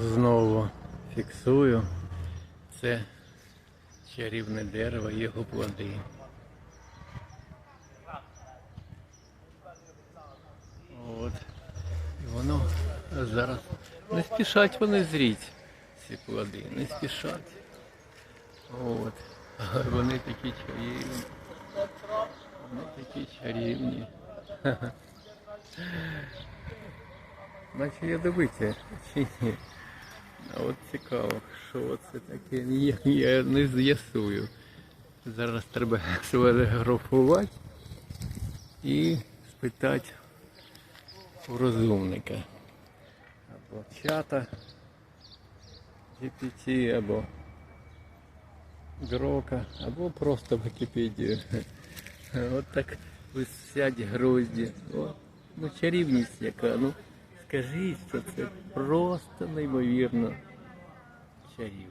знову фіксую. Це чарівне дерево, його плоди. От. І воно зараз не спішать вони зріть, ці плоди, не спішать. От. Вони такі чарівні. Вони такі чарівні. Наче ядовиті, чи ні? А от цікаво, що це таке, я, я не з'ясую. Зараз треба сфотографувати і спитати у розумника. Або чата GPT, або Грока, або просто Вікіпедію. От так висять грозді. О, ну чарівність яка. Ну скажіть, що це просто неймовірно чарівно.